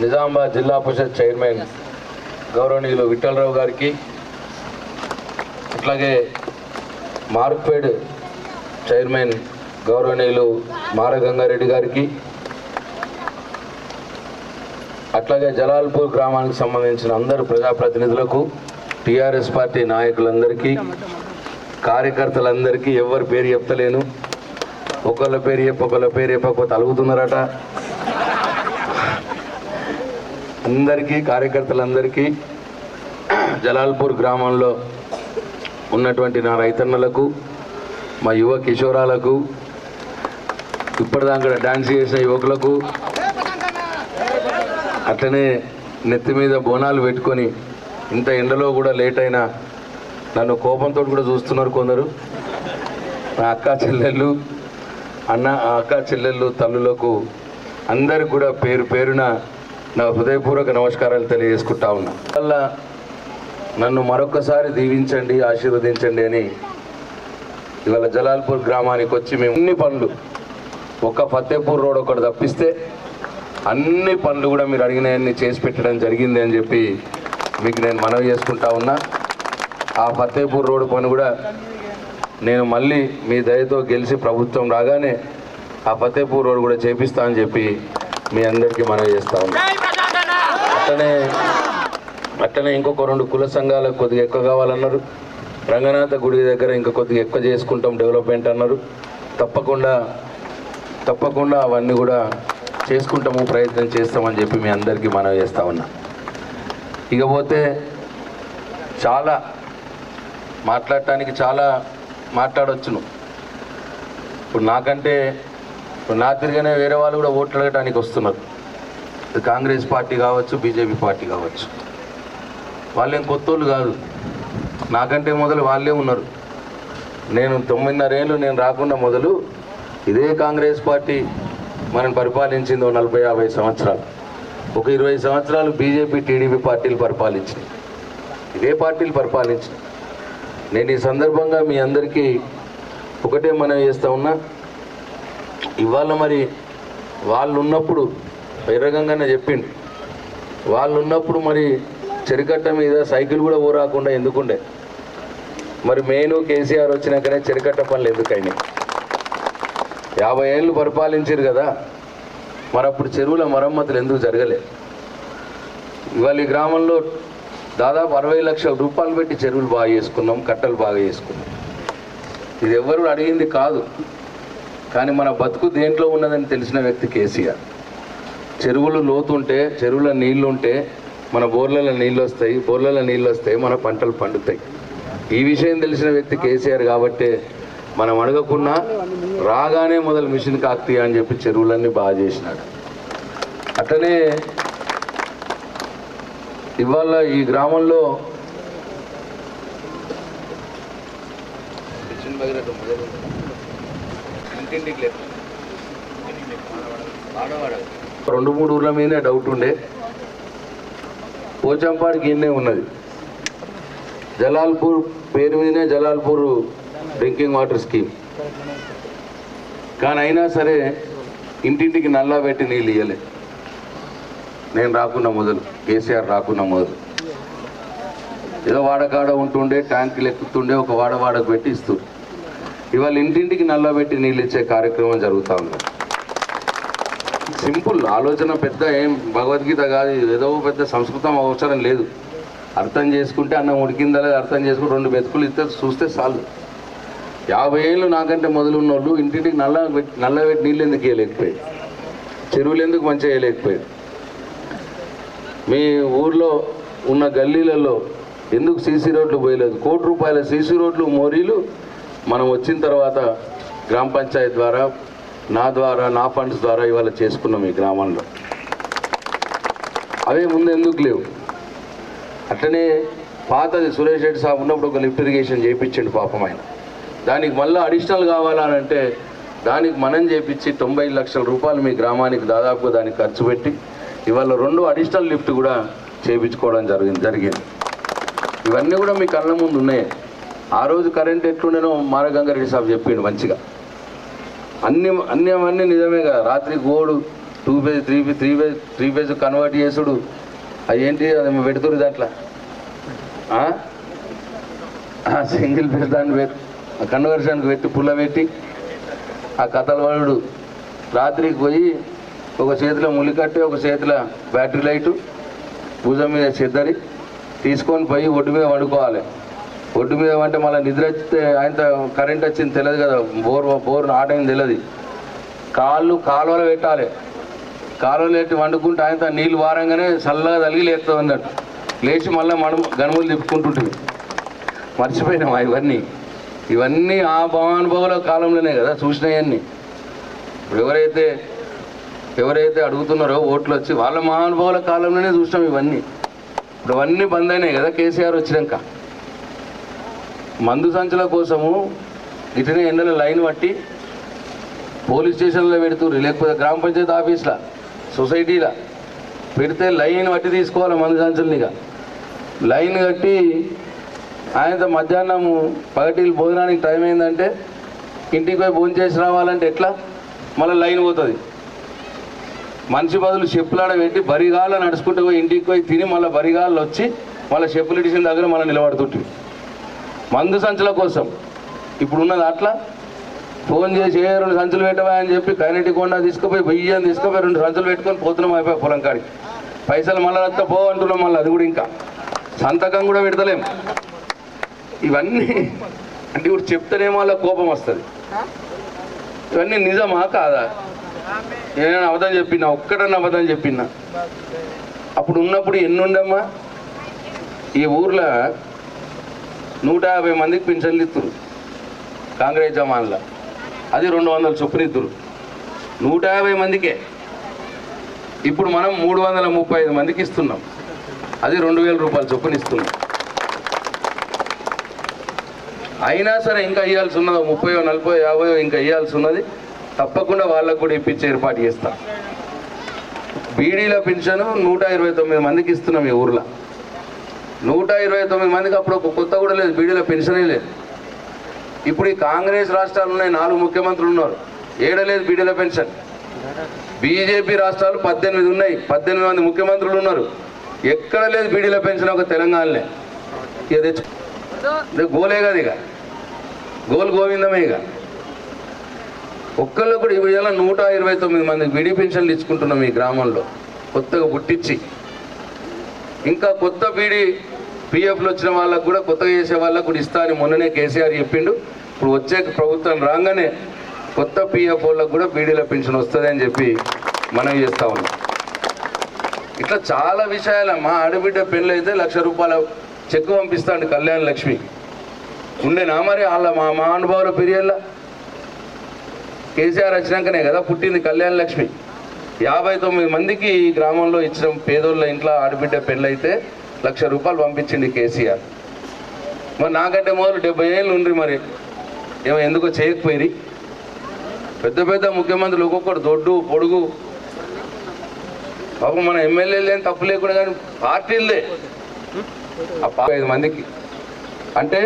నిజామాబాద్ జిల్లా పరిషత్ చైర్మన్ గౌరవనీయులు విఠలరావు గారికి అట్లాగే మార్పేడ్ చైర్మన్ గౌరవనీయులు మారగంగారెడ్డి గారికి అట్లాగే జలాల్పూర్ గ్రామానికి సంబంధించిన అందరు ప్రజాప్రతినిధులకు టీఆర్ఎస్ పార్టీ నాయకులందరికీ కార్యకర్తలందరికీ ఎవరి పేరు చెప్తలేను. ఒకళ్ళ పేరు చెప్ప ఒకళ్ళ పేరు చెప్పకపోతే అలుగుతున్నారట. అందరికీ కార్యకర్తలందరికీ జలాల్పూర్ గ్రామంలో ఉన్నటువంటి నా రైతన్నలకు మా యువ కిషోరాలకు ఇప్పటిదాకా డాన్స్ చేసిన యువకులకు అట్లనే నెత్తి మీద బోనాలు పెట్టుకొని ఇంత ఎండలో కూడా లేట్ అయినా నన్ను కోపంతో కూడా చూస్తున్నారు కొందరు. నా అక్క చెల్లెళ్ళు అన్న అక్క చెల్లెళ్ళు తల్లులకు అందరికి కూడా పేరు పేరున నా హృదయపూర్వక నమస్కారాలు తెలియజేసుకుంటా ఉన్నా. వల్ల నన్ను మరొకసారి దీవించండి ఆశీర్వదించండి అని ఇవాళ జలాల్పూర్ గ్రామానికి వచ్చి మేము అన్ని పనులు ఒక్క ఫతేపూర్ రోడ్ ఒకటి తప్పిస్తే అన్ని పనులు కూడా మీరు అడిగినవన్నీ చేసి పెట్టడం జరిగింది అని చెప్పి మీకు నేను మనవి చేసుకుంటా ఉన్నా. ఆ ఫతేపూర్ రోడ్ పని కూడా నేను మళ్ళీ మీ దయతో గెలిచి ప్రభుత్వం రాగానే ఆ ఫతేపూర్ రోడ్ కూడా చేపిస్తా అని చెప్పి మీ అందరికీ మనవి చేస్తా ఉన్నా. అట్లనే అట్లనే ఇంకొక రెండు కుల సంఘాలకు కొద్దిగా ఎక్కువ కావాలన్నారు. రంగనాథ గుడి దగ్గర ఇంకా కొద్దిగా ఎక్కువ చేసుకుంటాం డెవలప్మెంట్ అన్నారు. తప్పకుండా తప్పకుండా అవన్నీ కూడా చేసుకుంటాము ప్రయత్నం చేస్తామని చెప్పి మీ అందరికీ మనవి చేస్తా ఉన్నా. ఇకపోతే చాలా మాట్లాడటానికి చాలా మాట్లాడవచ్చును ఇప్పుడు నాకంటే ఇప్పుడు నా తిరిగానే వేరే వాళ్ళు కూడా ఓట్లు అడగడానికి వస్తున్నారు. కాంగ్రెస్ పార్టీ కావచ్చు బీజేపీ పార్టీ కావచ్చు. వాళ్ళేం కొత్తోళ్ళు కాదు. నాకంటే మొదలు వాళ్ళే ఉన్నారు. నేను తొమ్మిదిన్నరేళ్ళు నేను రాకుండా మొదలు ఇదే కాంగ్రెస్ పార్టీ మనం పరిపాలించింది నలభై యాభై సంవత్సరాలు. ఒక ఇరవై సంవత్సరాలు బీజేపీ టీడీపీ పార్టీలు పరిపాలించినాయి. ఇదే పార్టీలు పరిపాలించినాయి. నేను ఈ సందర్భంగా మీ అందరికీ ఒకటే మనం చేస్తా ఉన్నా. ఇవాళ మరి వాళ్ళు ఉన్నప్పుడు ఎర్రగంగానే చెప్పిండు. వాళ్ళు ఉన్నప్పుడు మరి చెరికట్ట మీద సైకిల్ కూడా ఊరాకుండా ఎందుకుండే? మరి మెయిన్ కేసీఆర్ వచ్చినాకనే చెరికట్ట పనులు ఎందుకైనాయి? యాభై ఏళ్ళు పరిపాలించారు కదా మరి అప్పుడు చెరువుల మరమ్మతులు ఎందుకు జరగలే? ఇవాళ ఈ గ్రామంలో దాదాపు అరవై లక్షల రూపాయలు పెట్టి చెరువులు బాగా చేసుకున్నాం కట్టలు బాగా చేసుకున్నాం. ఇది ఎవరు అడిగింది కాదు. కానీ మన బతుకు దేంట్లో ఉన్నదని తెలిసిన వ్యక్తి కేసీఆర్. చెరువులు లోతుంటే చెరువుల నీళ్ళు ఉంటే మన బోర్లలో నీళ్ళు వస్తాయి బోర్లలో నీళ్ళు వస్తాయి మన పంటలు పండుతాయి. ఈ విషయం తెలిసిన వ్యక్తి కేసీఆర్ కాబట్టే మనం అడగకున్నా రాగానే మొదలు మిషన్ కాక్తి అని చెప్పి చెరువులన్నీ బాగా చేసినాడు. అట్లనే ఇవాళ ఈ గ్రామంలో రెండు మూడు ఊర్ల మీదనే డౌట్ ఉండే. పోచంపాడికి ఇన్నే ఉన్నది. జలాల్పూర్ పేరు మీదనే జలాల్పూర్ డ్రింకింగ్ వాటర్ స్కీమ్. కానీ అయినా సరే ఇంటింటికి నల్లా పెట్టి నీళ్ళు ఇవ్వలే నేను రాకున్నా మొదలు. కేసీఆర్ రాకున్నా మొదలు. ఏదో వాడకాడ ఉంటుండే ట్యాంకులు ఎక్కుతుండే ఒక వాడవాడకు పెట్టి ఇస్తారు ఇవాళ ఇంటింటికి నల్లా పెట్టి నీళ్ళు ఇచ్చే కార్యక్రమం జరుగుతూ ఉంది. సింపుల్ ఆలోచన పెద్ద ఏం భగవద్గీత కాదు ఏదో పెద్ద సంస్కృతం అవసరం లేదు. అర్థం చేసుకుంటే అన్నం ఉడికిందా లేదా అర్థం చేసుకుంటే రెండు మెతుకులు ఇస్తే చూస్తే చాలు. యాభై ఏళ్ళు నాకంటే మొదలున్న వాళ్ళు ఇంటింటికి నల్ల పెట్టి నల్ల పెట్టి నీళ్ళు ఎందుకు వేయలేకపోయాయి చెరువులు ఎందుకు మంచిగా వేయలేకపోయాయి మీ ఊర్లో ఉన్న గల్లీలలో ఎందుకు సీసీ రోడ్లు పోయలేదు? కోటి రూపాయల సీసీ రోడ్లు మోరీలు మనం వచ్చిన తర్వాత గ్రామ పంచాయతీ ద్వారా నా ద్వారా నా ఫండ్స్ ద్వారా ఇవాళ చేసుకున్నాం ఈ గ్రామంలో. అవే ముందు ఎందుకు లేవు? అట్లనే పాతది సురేష్ రెడ్డి సాబ్ ఉన్నప్పుడు ఒక లిఫ్ట్ ఇరిగేషన్ చేయించండి పాపం ఆయన. దానికి మళ్ళీ అడిషనల్ కావాలనంటే దానికి మనం చేపించి తొంభై లక్షల రూపాయలు మీ గ్రామానికి దాదాపుగా దానికి ఖర్చు పెట్టి ఇవాళ రెండు అడిషనల్ లిఫ్ట్ కూడా చేయించుకోవడం జరిగింది జరిగింది. ఇవన్నీ కూడా మీ కళ్ళ ముందు ఉన్నాయి. ఆ రోజు కరెంట్ ఎట్లుండేనో మారగంగారెడ్డి సాబ్ చెప్పిండు మంచిగా. అన్ని అన్ని అవన్నీ నిజమే కదా. రాత్రి గోడు two phase three phase three phase three phase convert చేసుడు. అవి ఏంటి? అది పెడుతురు దాంట్లో. సింగిల్ ఫేజ్ దాన్ని పెట్టి కన్వర్షన్కి పెట్టి పుల్ల పెట్టి ఆ కథల వాడు రాత్రికి పోయి ఒక చేతిలో ములికట్టి ఒక చేతిలో బ్యాటరీ లైటు భుజం మీద చెద్దరి తీసుకొని పోయి ఒడ్డు మీద వండుకోవాలి ఒడ్డు మీద అంటే మళ్ళీ నిద్ర వస్తే ఆయన కరెంట్ వచ్చింది తెలియదు కదా. బోర్ బోర్ ఆటైంది తెలియదు. కాళ్ళు కాలువలో పెట్టాలి. కాలువలు పెట్టి వండుకుంటే ఆయనతో నీళ్ళు వారంగానే చల్లగా తలిగి లేస్తుంది అన్నట్టు. లేచి మళ్ళీ మనం గనుములు తిప్పుకుంటుంటుంది మర్చిపోయినాం ఇవన్నీ? ఇవన్నీ ఆ భవానుభవుల కాలంలోనే కదా చూసినవన్నీ ఇప్పుడు ఎవరైతే ఎవరైతే అడుగుతున్నారో ఓట్లు వచ్చి వాళ్ళ మహానుభావుల కాలంలోనే చూసినాం ఇవన్నీ. ఇప్పుడు అవన్నీ బంద్ అయినాయి కదా కేసీఆర్ వచ్చినాక. మందు సంచుల కోసము ఇటనే ఎండల లైన్ పట్టి పోలీస్ స్టేషన్లో పెడుతుర్రు లేకపోతే గ్రామ పంచాయతీ ఆఫీస్లో సొసైటీలో పెడితే లైన్ పట్టి తీసుకోవాలి మందు సంచులనిగా లైన్ కట్టి ఆయనతో మధ్యాహ్నము పగటిలు భోజనానికి టైం అయిందంటే ఇంటికి పోయి భోజనం చేసి రావాలంటే ఎట్లా? మళ్ళీ లైన్ పోతుంది. మనిషి బదులు చెప్పులాడ పెట్టి బరిగాళ్ళ నడుచుకుంటూ పోయి ఇంటికి పోయి తిని మళ్ళీ బరిగాళ్ళు వచ్చి మళ్ళీ చెప్పులు ఇడిసిన దగ్గర మళ్ళీ నిలబడుతుంటుంది మందు సంచుల కోసం. ఇప్పుడు ఉన్నది అట్లా ఫోన్ చేసి ఏ రెండు సంచులు పెట్టవా అని చెప్పి కైనటి కొండ తీసుకుపోయి వెయ్యి తీసుకుపోయి రెండు సంచులు పెట్టుకొని పోతున్నాం అయిపోయి పొలం కాడికి. పైసలు మళ్ళీ వస్తా పో అంటున్నాం మళ్ళీ అది కూడా ఇంకా. సంతకం కూడా పెడతలేం. ఇవన్నీ అంటే ఇప్పుడు చెప్తేనేమో వాళ్ళ కోపం వస్తుంది. ఇవన్నీ నిజమా కాదా? నేను అబద్ధం చెప్పినా ఒక్కడన్నా అబద్ధం చెప్పినా. అప్పుడు ఉన్నప్పుడు ఎన్నుండమ్మా? ఈ ఊర్లో నూట యాభై మందికి పింఛన్లు ఇస్తురు కాంగ్రెస్ జమాన్లో అది రెండు వందల చొప్పున ఇద్దరు నూట యాభై మందికే. ఇప్పుడు మనం మూడు వందల ముప్పై ఐదు మందికి ఇస్తున్నాం. అది రెండు వేల రూపాయల చొప్పున ఇస్తున్నాం అయినా సరే ఇంకా ఇవ్వాల్సి ఉన్నదో ముప్పయో నలభై యాభై ఇంకా ఇవ్వాల్సి ఉన్నది. తప్పకుండా వాళ్ళకు కూడా ఇప్పించే ఏర్పాటు చేస్తాం. బీడీల పింఛను నూట ఇరవై తొమ్మిది మందికి ఇస్తున్నాం ఈ ఊర్లో. నూట ఇరవై తొమ్మిది మందికి అప్పుడు ఒక కొత్త కూడా లేదు బీడీల పెన్షనే లేదు. ఇప్పుడు ఈ కాంగ్రెస్ రాష్ట్రాలు ఉన్నాయి నాలుగు ముఖ్యమంత్రులు ఉన్నారు. ఏడలేదు బీడీల పెన్షన్. బీజేపీ రాష్ట్రాలు పద్దెనిమిది ఉన్నాయి పద్దెనిమిది మంది ముఖ్యమంత్రులు ఉన్నారు. ఎక్కడ లేదు బీడీల పెన్షన్ ఒక తెలంగాణలే. ఇక తెచ్చు గోలే కాదు ఇక. గోల్ గోవిందమే ఇక. ఒక్కళ్ళు కూడా ఇవాళ నూట ఇరవై తొమ్మిది మంది బీడీ పెన్షన్లు ఇచ్చుకుంటున్నాం ఈ గ్రామంలో. కొత్తగా పుట్టించి. ఇంకా కొత్త బీడీ పిఎఫ్లు వచ్చిన వాళ్ళకు కూడా కొత్తగా చేసే వాళ్ళకు కూడా ఇస్తా అని మొన్ననే కేసీఆర్ చెప్పిండు. ఇప్పుడు వచ్చే ప్రభుత్వం రాగానే కొత్త పిఎఫ్ వాళ్ళకు కూడా బీడీల పెన్షన్ వస్తుంది అని చెప్పి మనం చేస్తా ఉన్నాం. ఇట్లా చాలా విషయాలు మా ఆడబిడ్డ పెళ్ళి అయితే లక్ష రూపాయల చెక్ పంపిస్తాడు కళ్యాణ్ లక్ష్మి. ఉండేనా మరి వాళ్ళ మా మా అనుభవాల పీరియడ్లో కేసీఆర్ వచ్చినాకనే కదా పుట్టింది కళ్యాణ్ లక్ష్మి. యాభై తొమ్మిది మందికి ఈ గ్రామంలో ఇచ్చిన పేదోళ్ళ ఇంట్లో ఆడబిడ్డ పెళ్ళైతే లక్ష రూపాయలు పంపించింది కేసీఆర్. మరి నాకంటే మొదలు డెబ్బై ఏళ్ళు ఉండ్రి మరి. ఏమో ఎందుకో చేయకపోయి పెద్ద పెద్ద ముఖ్యమంత్రులు ఒక్కొక్కరు దొడ్డు పొడుగు. పాపం మన ఎమ్మెల్యేలు ఏం తప్పు లేకుండా కానీ పార్టీలే ఆ ఐదు మందికి. అంటే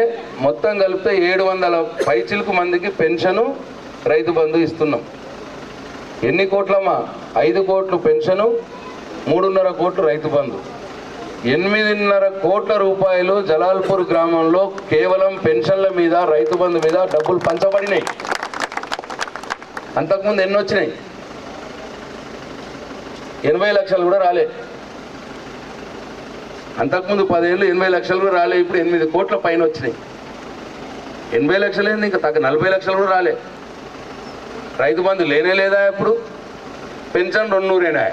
మొత్తం కలిపితే ఏడు వందల పైచిలకు మందికి పెన్షను రైతు బంధు ఇస్తున్నాం. ఎన్ని కోట్లమ్మా? ఐదు కోట్లు పెన్షను మూడున్నర కోట్లు రైతు బంధు. ఎనిమిదిన్నర కోట్ల రూపాయలు జలాల్పూర్ గ్రామంలో కేవలం పెన్షన్ల మీద రైతు బంధు మీద డబ్బులు పంచబడినాయి. అంతకుముందు ఎన్ని వచ్చినాయి? ఎనభై లక్షలు కూడా రాలే. అంతకుముందు పదేళ్ళు ఎనభై లక్షలు కూడా రాలే ఇప్పుడు ఎనిమిది కోట్ల పైన వచ్చినాయి. ఎనభై లక్షలు ఏంది? ఇంకా తగ్గ నలభై లక్షలు కూడా రాలే. రైతు బంధు లేనే లేదా ఇప్పుడు? పెన్షన్ రెండు నూరేనా?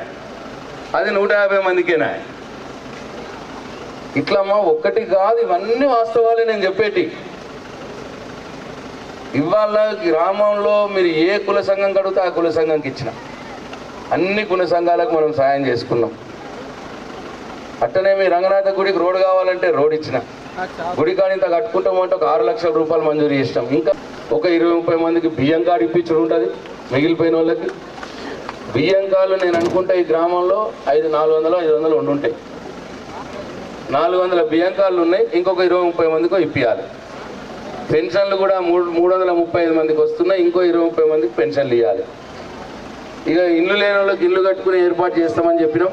అది నూట యాభై మందికేనా? ఇట్లమ్మా ఒక్కటి కాదు ఇవన్నీ వాస్తవాలే నేను చెప్పేటి. ఇవాళ గ్రామంలో మీరు ఏ కుల సంఘం కడిగితే ఆ కుల సంఘంకి ఇచ్చిన. అన్ని కుల సంఘాలకు మనం సాయం చేసుకున్నాం. అట్టనే మీ రంగనాథ గుడికి రోడ్ కావాలంటే రోడ్ ఇచ్చిన. గుడి కాడ ఇంత కట్టుకుంటామంటే ఒక ఆరు లక్షల రూపాయలు మంజూరు చేసినాం. ఇంకా ఒక ఇరవై ముప్పై మందికి బియ్యం కార్డు ఇప్పించడం ఉంటుంది మిగిలిపోయిన వాళ్ళకి. బియ్యం కార్డులు నేను అనుకుంటా ఈ గ్రామంలో ఐదు నాలుగు వందలు ఐదు వందలు ఉండుంటాయి. నాలుగు వందల బియ్యం కార్డులు ఉన్నాయి ఇంకొక ఇరవై ముప్పై మందికి ఇప్పించాలి పెన్షన్లు కూడా మూడు మూడు వందల ముప్పై ఐదు మందికి వస్తున్నాయి ఇంకో ఇరవై ముప్పై మందికి పెన్షన్లు ఇవ్వాలి ఇక ఇల్లు లేని వాళ్ళకి ఇల్లు కట్టుకుని ఏర్పాటు చేస్తామని చెప్పినాం.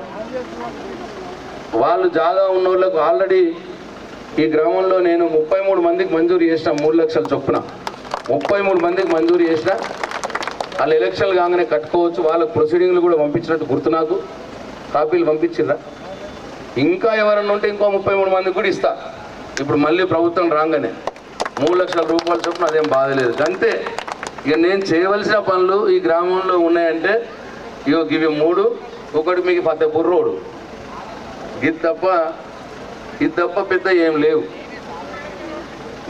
వాళ్ళు జాగా ఉన్న వాళ్ళకు ఆల్రెడీ ఈ గ్రామంలో నేను ముప్పై మూడు మందికి మంజూరు చేసిన మూడు లక్షల చొప్పున. ముప్పై మూడు మందికి మంజూరు చేసిన వాళ్ళు ఎలక్షన్లు కాగానే కట్టుకోవచ్చు వాళ్ళకు ప్రొసీడింగ్లు కూడా పంపించినట్టు గుర్తు నాకు. కాపీలు పంపించిర్రా? ఇంకా ఎవరన్నా ఉంటే ఇంకో ముప్పై మూడు మందికి కూడా ఇస్తా. ఇప్పుడు మళ్ళీ ప్రభుత్వం రాగానే మూడు లక్షల రూపాయలు చొప్పున అదేం బాధలేదు అంతే. ఇక నేను చేయవలసిన పనులు ఈ గ్రామంలో ఉన్నాయంటే ఇగో ఇవి మూడు ఒకటి మీకు ఫతేపూర్ రోడ్డు ఇది తప్ప ఇది తప్ప పెద్ద ఏం లేవు.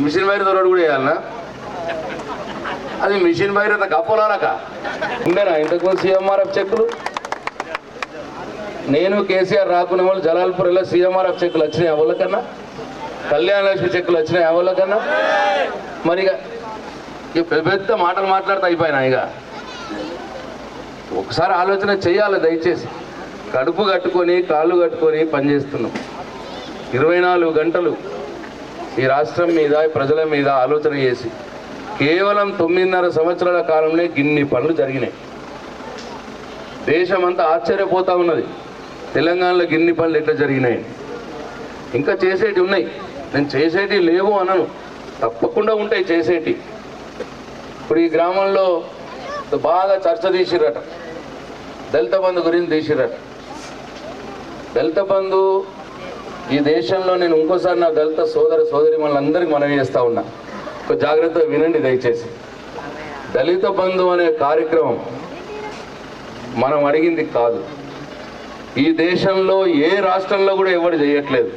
మిషన్ వైర్ రోడ్ కూడా వేయాలనా? అది మిషన్ వైర్ అంత గప్పలారక ఉండేనా ఇంతకుముందు సీఎంఆర్ఎఫ్ చెక్కులు? నేను కేసీఆర్ రాకునే వాళ్ళు జలాల్పూర్లో సీఎంఆర్ఎఫ్ చెక్కులు వచ్చినాయి ఎవరికన్నా కళ్యాణ లక్ష్మి చెక్కులు వచ్చినాయి ఎవరికన్నా మరి ఇక పెద్ద పెద్ద మాటలు మాట్లాడుతూ అయిపోయినా ఇక. ఒకసారి ఆలోచన చేయాలి దయచేసి. కడుపు కట్టుకొని కాళ్ళు కట్టుకొని పనిచేస్తున్నాం ఇరవై నాలుగు గంటలు ఈ రాష్ట్రం మీద ప్రజల మీద ఆలోచన చేసి కేవలం తొమ్మిదిన్నర సంవత్సరాల కాలంలో గిన్ని పనులు జరిగినాయి. దేశమంతా ఆశ్చర్యపోతూ ఉన్నది. తెలంగాణలో గిన్ని పనులు ఎట్లా జరిగినాయి? ఇంకా చేసేటి ఉన్నాయి. నేను చేసేటి లేవు అనను. తప్పకుండా ఉంటాయి చేసేటి. ఇప్పుడు ఈ గ్రామంలో బాగా చర్చ తీసిరట దళిత బంధు గురించి తీసిరట దళిత బంధు ఈ దేశంలో నేను ఇంకోసారి నా దళిత సోదర సోదరి మనందరికీ మనవి చేస్తా ఉన్నా. ఒక జాగ్రత్తగా వినండి దయచేసి. దళిత బంధు అనే కార్యక్రమం మనం అడిగింది కాదు. ఈ దేశంలో ఏ రాష్ట్రంలో కూడా ఎవరు చేయట్లేదు.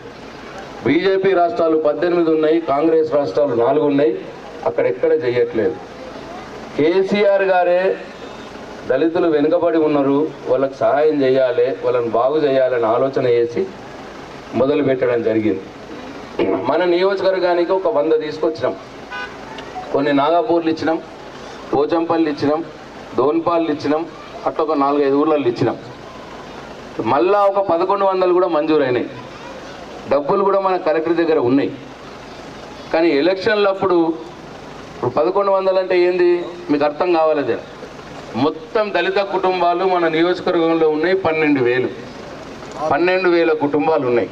బీజేపీ రాష్ట్రాలు పద్దెనిమిది ఉన్నాయి కాంగ్రెస్ రాష్ట్రాలు నాలుగు ఉన్నాయి అక్కడ ఎక్కడ చేయట్లేదు. కేసీఆర్ గారే దళితులు వెనుకబడి ఉన్నారు వాళ్ళకి సహాయం చేయాలి వాళ్ళని బాగు చేయాలని ఆలోచన చేసి మొదలు పెట్టడం జరిగింది. మన నియోజకవర్గానికి ఒక వంద తీసుకొచ్చినాం. కొన్ని నాగాపూర్లు ఇచ్చినాం పోచంపల్లి ఇచ్చినాం దోన్పాళ్ళు ఇచ్చినాం అట్లా ఒక నాలుగైదు ఊర్లలో ఇచ్చినాం. మళ్ళా ఒక పదకొండు వందలు కూడా మంజూరైనాయి. డబ్బులు కూడా మన కలెక్టర్ దగ్గర ఉన్నాయి. కానీ ఎలక్షన్లప్పుడు ఇప్పుడు పదకొండు వందలు అంటే ఏంది? మీకు అర్థం కావాలి మొత్తం దళిత కుటుంబాలు మన నియోజకవర్గంలో ఉన్నాయి పన్నెండు వేలు. పన్నెండు వేల కుటుంబాలు ఉన్నాయి.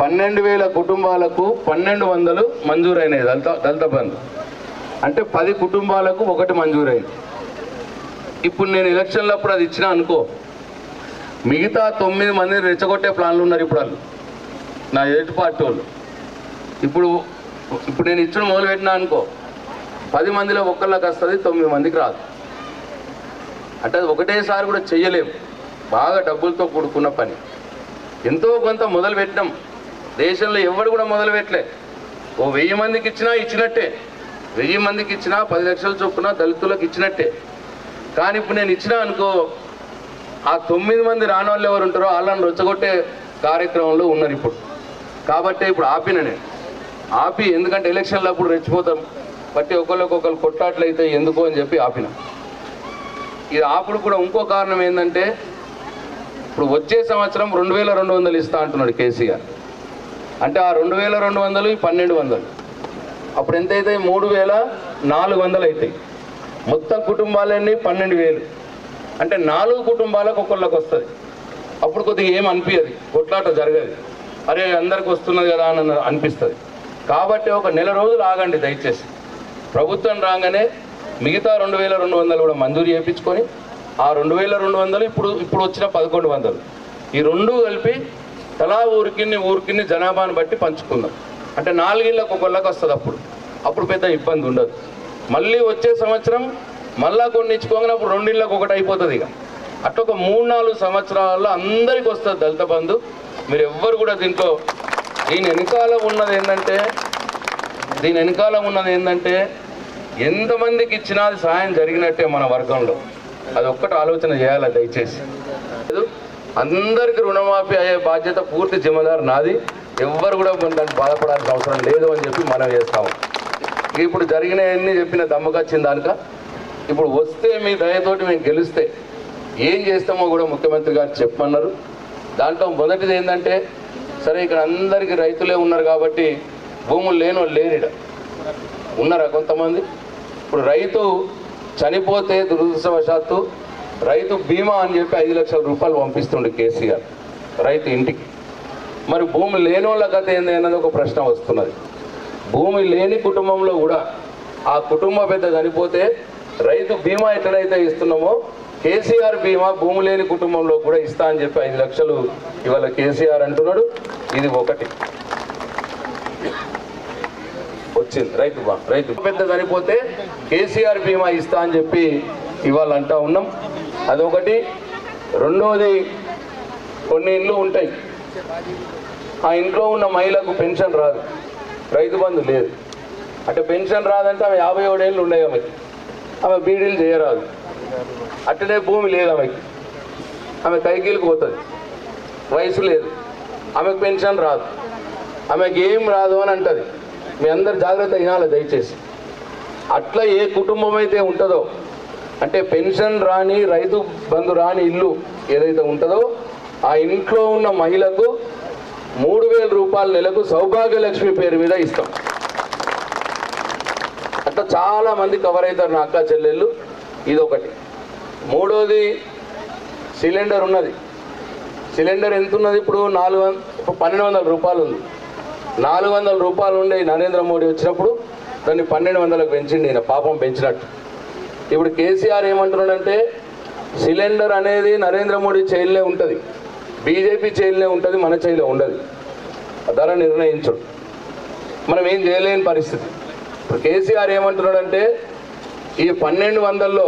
పన్నెండు వేల కుటుంబాలకు పన్నెండు వందలు మంజూరైనాయి దళిత దళిత బంధు. అంటే పది కుటుంబాలకు ఒకటి మంజూరైంది. ఇప్పుడు నేను ఎలక్షన్లప్పుడు అది ఇచ్చినా అనుకో మిగతా తొమ్మిది మందిని రెచ్చగొట్టే ప్లాన్లు ఉన్నారు ఇప్పుడు వాళ్ళు. నా ఎదుటి పార్టీ వాళ్ళు. ఇప్పుడు ఇప్పుడు నేను ఇచ్చిన మొదలు పెట్టినా అనుకో పది మందిలో ఒక్కళ్ళకి వస్తుంది తొమ్మిది మందికి రాదు. అంటే ఒకటేసారి కూడా చెయ్యలేము బాగా డబ్బులతో కూడుకున్న పని. ఎంతో కొంత మొదలు పెట్టినాం. దేశంలో ఎవడు కూడా మొదలు పెట్టలే. ఓ వెయ్యి మందికి ఇచ్చినా ఇచ్చినట్టే. వెయ్యి మందికి ఇచ్చినా పది లక్షల చొప్పున దళితులకు ఇచ్చినట్టే. కానీ ఇప్పుడు నేను ఇచ్చినా అనుకో ఆ తొమ్మిది మంది రాని వాళ్ళు ఎవరు ఉంటారో వాళ్ళని రొచ్చగొట్టే కార్యక్రమంలో ఉన్నారు ఇప్పుడు. కాబట్టి ఇప్పుడు ఆపిన నేను. ఆపి ఎందుకంటే ఎలక్షన్లు అప్పుడు రెచ్చిపోతాం. బట్టి ఒకళ్ళకొకరు కొట్లాట్లు అయితే ఎందుకు అని చెప్పి ఆపిన. ఇది ఆపుడు కూడా ఇంకో కారణం ఏంటంటే ఇప్పుడు వచ్చే సంవత్సరం రెండు వేల రెండు వందలు ఇస్తా అంటున్నాడు కేసీఆర్. అంటే ఆ రెండు వేల రెండు వందలు పన్నెండు వందలు. అప్పుడు ఎంత అవుతాయి మూడు వేల నాలుగు వందలు అవుతాయి మొత్తం కుటుంబాలన్నీ పన్నెండు వేలు. అంటే నాలుగు కుటుంబాలకు ఒకళ్ళకి వస్తుంది. అప్పుడు కొద్దిగా ఏం అనిపించదు కొట్లాట జరగదు. అరే అందరికి వస్తున్నది కదా అని అనిపిస్తుంది. కాబట్టి ఒక నెల రోజులు ఆగండి దయచేసి. ప్రభుత్వం రాగానే మిగతా రెండు వేల రెండు వందలు కూడా మంజూరు చేయించుకొని ఆ రెండు వేల రెండు వందలు ఇప్పుడు ఇప్పుడు వచ్చిన పదకొండు వందలు. ఈ రెండు కలిపి తలా ఊరికిన్ని ఊరికిన్ని జనాభాను బట్టి పంచుకుందాం. అంటే నాలుగిళ్ళకు ఒకళ్ళకి వస్తుంది అప్పుడు. అప్పుడు పెద్ద ఇబ్బంది ఉండదు. మళ్ళీ వచ్చే సంవత్సరం మళ్ళా కొన్ని ఇచ్చుకోగానే అప్పుడు రెండిళ్ళకి ఒకటి అయిపోతుంది ఇక. అట్లా ఒక మూడు నాలుగు సంవత్సరాల్లో అందరికి వస్తుంది దళిత బంధు. మీరు ఎవ్వరు కూడా దీంట్లో దీని వెనకాల ఉన్నది ఏంటంటే దీని వెనకాల ఉన్నది ఏంటంటే ఎంతమందికి ఇచ్చినా అది సహాయం జరిగినట్టే మన వర్గంలో. అది ఒక్కటి ఆలోచన చేయాలి దయచేసి. లేదు, అందరికీ రుణమాఫీ అయ్యే బాధ్యత పూర్తి జిమ్మదారు నాది. ఎవ్వరు కూడా దానికి బాధపడాల్సిన అవసరం లేదు అని చెప్పి మనం చేస్తాము. ఇప్పుడు జరిగినవన్నీ చెప్పిన దమ్మకొచ్చిన దానిక? ఇప్పుడు వస్తే మీ దయతోటి మేము గెలిస్తే ఏం చేస్తామో కూడా ముఖ్యమంత్రి గారు చెప్పన్నారు దాంట్లో మొదటిది ఏంటంటే సరే ఇక్కడ అందరికీ రైతులే ఉన్నారు కాబట్టి భూములు లేని వాళ్ళు ఉన్నారా కొంతమంది? ఇప్పుడు రైతు చనిపోతే దురదృష్టవశాత్తు రైతు బీమా అని చెప్పి ఐదు లక్షల రూపాయలు పంపిస్తుండే కేసీఆర్ రైతు ఇంటికి. మరి భూమి లేని వాళ్ళ కథ ఏంది అన్నది ఒక ప్రశ్న వస్తున్నది. భూమి లేని కుటుంబంలో కూడా ఆ కుటుంబ పెద్ద చనిపోతే రైతు బీమా ఎక్కడైతే ఇస్తున్నామో కేసీఆర్ బీమా భూమి లేని కుటుంబంలో కూడా ఇస్తా అని చెప్పి ఐదు లక్షలు ఇవాళ కేసీఆర్ అంటున్నాడు. ఇది ఒకటి. వచ్చింది. రైతు బా రైతు పెద్ద చనిపోతే కేసీఆర్ బీమా ఇస్తా అని చెప్పి ఇవాళ అంటా ఉన్నాం. అదొకటి. రెండవది కొన్ని ఇండ్లు ఉంటాయి. ఆ ఇంట్లో ఉన్న మహిళకు పెన్షన్ రాదు. రైతు బంధు లేదు. అంటే పెన్షన్ రాదంటే ఆమె యాభై ఏడేళ్ళు ఉన్నాయి ఆమెకి. ఆమె బీడీలు చేయరాదు. అట్టనే భూమి లేదు ఆమెకి. ఆమె కైకీలకు పోతుంది. వయసు లేదు. ఆమెకు పెన్షన్ రాదు. ఆమెకి ఏం రాదు అని అంటది. మీ అందరు జాగ్రత్త వినాలి దయచేసి. అట్లా ఏ కుటుంబం అయితే ఉంటుందో అంటే పెన్షన్ రాని రైతు బంధు రాని ఇల్లు ఏదైతే ఉంటుందో ఆ ఇంట్లో ఉన్న మహిళకు మూడు వేల రూపాయల నెలకు సౌభాగ్యలక్ష్మి పేరు మీద ఇస్తాం. చాలా మంది కవర్ అవుతారు నా అక్క చెల్లెళ్ళు. ఇదొకటి. మూడోది సిలిండర్ ఉన్నది. సిలిండర్ ఎంత ఉన్నది ఇప్పుడు? నాలుగు వంద ఇప్పుడు పన్నెండు వందల రూపాయలు ఉంది. నాలుగు వందల రూపాయలు ఉండే నరేంద్ర మోడీ వచ్చినప్పుడు దాన్ని పన్నెండు వందలకు పెంచిండి ఈయన పాపం పెంచినట్టు. ఇప్పుడు కేసీఆర్ ఏమంటున్నాడంటే సిలిండర్ అనేది నరేంద్ర మోడీ చైల్నే ఉంటుంది. బీజేపీ చైల్నే ఉంటుంది మన చైలో ఉండదు. ధర నిర్ణయించడు. మనం ఏం చేయలేని పరిస్థితి. ఇప్పుడు కేసీఆర్ ఏమంటున్నాడంటే ఈ పన్నెండు వందల్లో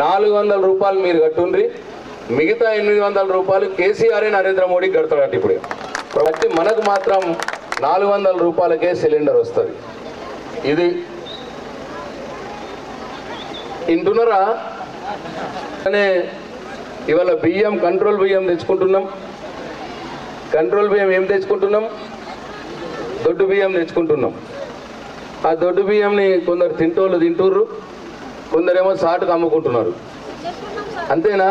నాలుగు వందల రూపాయలు మీరు కట్టుండ్రి మిగతా ఎనిమిది వందల రూపాయలు కేసీఆర్ నరేంద్ర మోడీ కడతాడట ఇప్పుడు కాబట్టి మనకు మాత్రం నాలుగు వందల రూపాయలకే సిలిండర్ వస్తుంది. ఇది వింటున్నారా అనే ఇవాళ బియ్యం కంట్రోల్ బియ్యం తెచ్చుకుంటున్నాం. కంట్రోల్ బియ్యం ఏం తెచ్చుకుంటున్నాం? దొడ్డు బియ్యం తెచ్చుకుంటున్నాం. ఆ దొడ్డు బియ్యంని కొందరు తింటోళ్ళు తింటుర్రు కొందరేమో సాటుకు అమ్ముకుంటున్నారు. అంతేనా?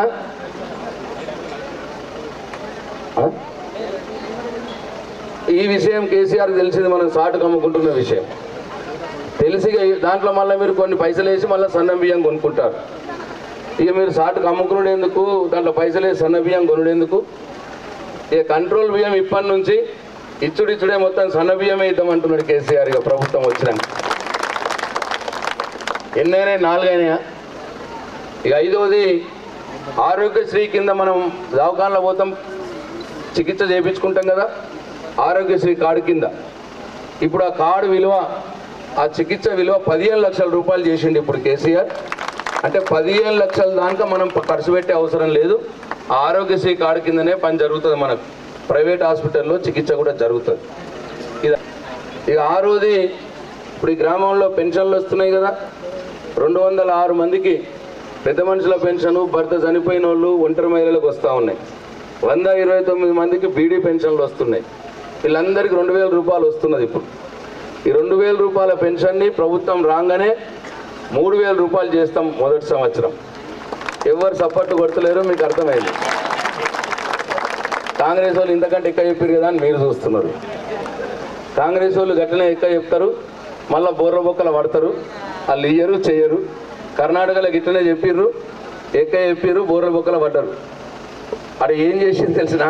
ఈ విషయం కేసీఆర్ తెలిసింది మనం సాటుకు అమ్ముకుంటున్న విషయం. తెలిసి దాంట్లో మళ్ళీ మీరు కొన్ని పైసలు వేసి మళ్ళీ సన్న బియ్యం కొనుక్కుంటారు. ఇక మీరు సాటుకు అమ్ముకునేందుకు దాంట్లో పైసలు వేసి సన్న బియ్యం కొనుడేందుకు? ఇక కంట్రోల్ బియ్యం ఇప్పటి నుంచి ఇచ్చుడు ఇచ్చుడే మొత్తం సన్నబియ్యమే ఇద్దామంటున్నాడు కేసీఆర్ ఇక ప్రభుత్వం వచ్చినాక. ఎన్నైనా నాలుగైనా ఇక ఐదవది ఆరోగ్యశ్రీ కింద మనం దవాఖానలో పోతాం చికిత్స చేయించుకుంటాం కదా ఆరోగ్యశ్రీ కార్డు కింద. ఇప్పుడు ఆ కార్డు విలువ ఆ చికిత్స విలువ పదిహేను లక్షల రూపాయలు చేసిండు ఇప్పుడు కేసీఆర్. అంటే పదిహేను లక్షల దాకా మనం ఖర్చు పెట్టే అవసరం లేదు. ఆ ఆరోగ్యశ్రీ కార్డు కిందనే పని జరుగుతుంది మనకు. ప్రైవేట్ హాస్పిటల్లో చికిత్స కూడా జరుగుతుంది. ఇది ఇక ఆరోది ఇప్పుడు ఈ గ్రామంలో పెన్షన్లు వస్తున్నాయి కదా. రెండు వందల ఆరు మందికి పెద్ద మనుషుల పెన్షన్ భర్త చనిపోయిన వాళ్ళు ఒంటరి మహిళలకు వస్తూ ఉన్నాయి. వంద ఇరవై తొమ్మిది మందికి బీడీ పెన్షన్లు వస్తున్నాయి. వీళ్ళందరికీ రెండు వేల రూపాయలు వస్తున్నది ఇప్పుడు. ఈ రెండు వేల రూపాయల పెన్షన్ని ప్రభుత్వం రాగానే మూడు వేల రూపాయలు చేస్తాం మొదటి సంవత్సరం. ఎవరు సపోర్ట్ కొడతలేరో మీకు అర్థమైంది. కాంగ్రెస్ వాళ్ళు ఇంతకంటే ఎక్కువ చెప్పారు కదా అని మీరు చూస్తున్నారు. కాంగ్రెస్ వాళ్ళు గట్లనే ఎక్కువ చెప్తారు మళ్ళీ బోర్ర బొక్కల పడతారు వాళ్ళు ఇయ్యరు చేయరు కర్ణాటకలో గిట్లనే చెప్పిర్రు ఎక్క చెప్పిర్రు బోర్ర బొక్కల పడ్డారు. అక్కడ ఏం చేసింది తెలిసిన?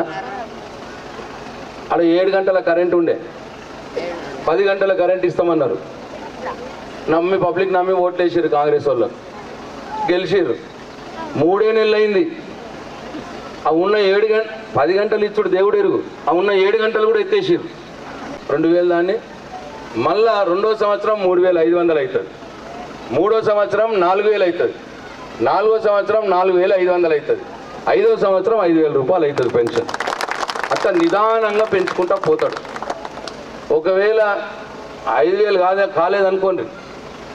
అక్కడ ఏడు గంటల కరెంట్ ఉండే. పది గంటల కరెంట్ ఇస్తామన్నారు. నమ్మి పబ్లిక్ నమ్మి ఓట్లు వేసారు కాంగ్రెస్ వాళ్ళు. గెలిచిర్రు. మూడే నెలలు అయింది ఆ ఉన్న ఏడు గంట పది గంటలు ఇచ్చుడు దేవుడు ఎరుగు. ఆ ఉన్న ఏడు గంటలు కూడా ఎత్తేసిరు రెండు వేలు దాన్ని. మళ్ళా రెండో సంవత్సరం మూడు వేల ఐదు వందలు అవుతుంది. మూడో సంవత్సరం నాలుగు వేలు అవుతుంది. నాలుగో సంవత్సరం నాలుగు వేల ఐదు వందలు అవుతుంది. ఐదో సంవత్సరం ఐదు వేల రూపాయలు అవుతుంది పెన్షన్. అట్లా నిదానంగా పెంచుకుంటా పోతాడు. ఒకవేళ ఐదు వేలు కాదే కాలేదనుకోండి.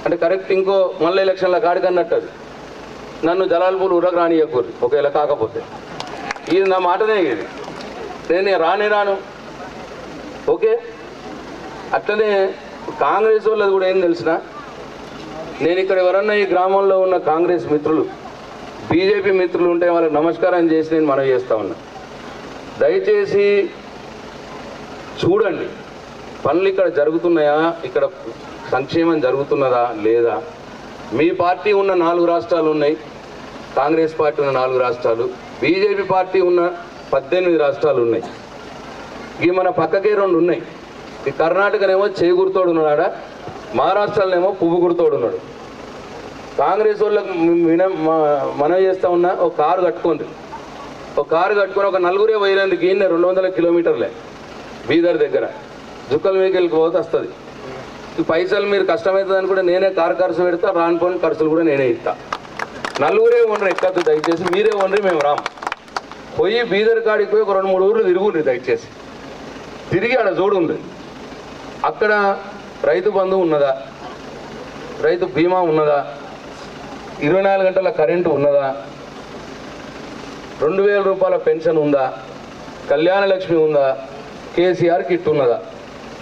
అంటే కరెక్ట్ ఇంకో మళ్ళీ ఎలక్షన్ల కాడికి అన్నట్టు నన్ను జలాల్పూర్ ఉరగ రానియకూరు ఒకవేళ కాకపోతే. ఇది నా మాటనే ఇది. నేను రాని రాను. ఓకే? అట్లనే కాంగ్రెస్ వాళ్ళది కూడా ఏం తెలిసిన నేను ఇక్కడ ఎవరన్నా ఈ గ్రామంలో ఉన్న కాంగ్రెస్ మిత్రులు బీజేపీ మిత్రులు ఉంటే వాళ్ళకి నమస్కారం చేసి నేను మనవి చేస్తా ఉన్నా. దయచేసి చూడండి పనులు ఇక్కడ జరుగుతున్నాయా? ఇక్కడ సంక్షేమం జరుగుతున్నదా? లేదా? మీ పార్టీ ఉన్న నాలుగు రాష్ట్రాలు ఉన్నాయి కాంగ్రెస్ పార్టీ ఉన్న నాలుగు రాష్ట్రాలు. బీజేపీ పార్టీ ఉన్న పద్దెనిమిది రాష్ట్రాలు ఉన్నాయి. ఇవి మన పక్కకే రెండు ఉన్నాయి. ఈ కర్ణాటకనేమో చేయి గుర్తోడు ఉన్నాడా మహారాష్ట్రలోనేమో పువ్వు గుర్తోడు ఉన్నాడు కాంగ్రెస్ వాళ్ళకి విన మనం చేస్తా ఉన్నా ఒక కారు కట్టుకోండి. ఒక కారు కట్టుకొని ఒక నలుగురే పోయినందుకు ఈయన రెండు వందల కిలోమీటర్లే బీదర్ దగ్గర. జుక్కల వెహికల్కి పోతే వస్తుంది. పైసలు మీరు కష్టమవుతుందని కూడా నేనే కారు ఖర్చు పెడతా రాని పోని ఖర్చులు కూడా నేనే ఇస్తా. నలుగురే ఉండరు ఎక్కద్దు దయచేసి. మీరే ఉండరు మేము రాము. పోయి బీదర్ కాడికి పోయి ఒక రెండు మూడు ఊర్లు తిరుగుండ్రి దయచేసి. తిరిగి ఆడ చూడుండ్రి అక్కడ రైతు బంధు ఉన్నదా? రైతు బీమా ఉన్నదా? ఇరవై నాలుగు గంటల కరెంటు ఉన్నదా? రెండు వేల రూపాయల పెన్షన్ ఉందా? కళ్యాణ లక్ష్మి ఉందా? కేసీఆర్ కిట్ ఉన్నదా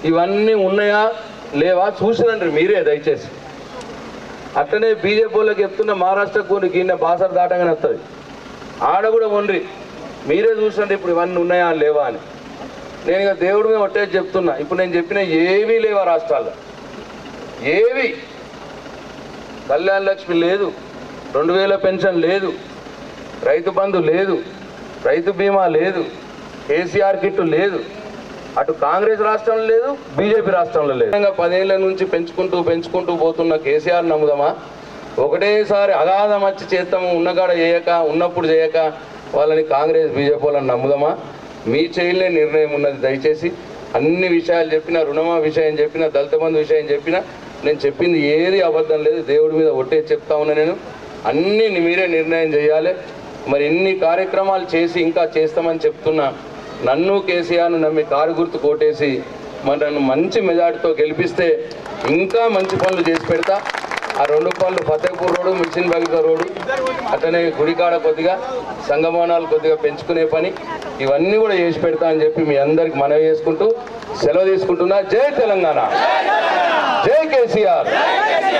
ఇవన్నీ ఉన్నాయా? లేవా? చూసినండి మీరే దయచేసి. అట్లనే బీజేపీ వాళ్ళకి చెప్తున్న మహారాష్ట్ర కొన్ని గిన్నె బాసర దాటంగానే వస్తుంది. ఆడ కూడా వండ్రి మీరే చూసండి ఇప్పుడు ఇవన్నీ ఉన్నాయా లేవా అని. నేను ఇక దేవుడి మీద ఒట్టేసి చెప్తున్నా. ఇప్పుడు నేను చెప్పిన ఏవీ లేవా రాష్ట్రాల్లో. ఏవి. కళ్యాణ లక్ష్మి లేదు. రెండు వేల పెన్షన్ లేదు. రైతు బంధు లేదు. రైతు బీమా లేదు. కేసీఆర్ కిట్టు లేదు. అటు కాంగ్రెస్ రాష్ట్రంలో లేదు బీజేపీ రాష్ట్రంలో లేదు. పదేళ్ళ నుంచి పెంచుకుంటూ పెంచుకుంటూ పోతున్న కేసీఆర్ నమ్ముదామా? ఒకటేసారి అగాధం వచ్చి చేస్తాము ఉన్నగాడ చేయక ఉన్నప్పుడు చేయక వాళ్ళని కాంగ్రెస్ బీజేపీ వాళ్ళని నమ్ముదామా? మీ చేయలే నిర్ణయం ఉన్నది దయచేసి. అన్ని విషయాలు చెప్పిన రుణమా విషయం చెప్పిన దళిత బంధు విషయం చెప్పిన నేను చెప్పింది ఏది అబద్ధం లేదు. దేవుడి మీద ఒట్టే చెప్తా ఉన్నా నేను. అన్నీ మీరే నిర్ణయం చేయాలి. మరి ఎన్ని కార్యక్రమాలు చేసి ఇంకా చేస్తామని చెప్తున్నా నన్ను కేసీఆర్ను నమ్మి కారు గుర్తు కోటేసి మరి నన్ను మంచి మెజార్టీతో గెలిపిస్తే ఇంకా మంచి పనులు చేసి పెడతా. ఆ రెండు పనులు ఫతేపూర్ రోడ్డు మిషన్ బగిక రోడ్డు అట్లనే గుడికాడ కొద్దిగా సంగమానాలు కొద్దిగా పెంచుకునే పని. ఇవన్నీ కూడా చేసి పెడతా అని చెప్పి మీ అందరికి మనవి చేసుకుంటూ సెలవు తీసుకుంటున్నా. జై తెలంగాణ! జై కేసీఆర్!